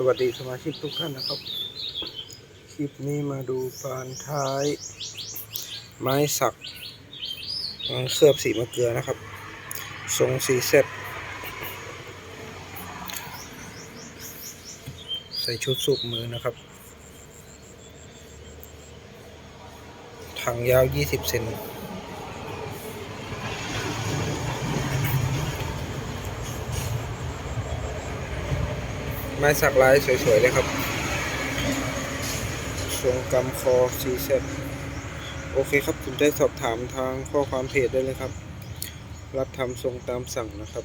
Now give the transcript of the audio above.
สวัสดีสมาชิกทุกท่านนะครับ คลิปนี้มาดูปานท้าย ไม้สักเอ่อเคลือบสีมะเกลือนะครับ ทรงสีเซตใส่ชุดสูบมือนะครับ ถังยาว 20 เซน ไม้สักลายสวยๆเลยครับทรงกำคอซีเซ็ตโอเคครับ คุณได้สอบถามทางข้อความเพจได้เลยครับ รับทำทรงตามสั่งนะครับ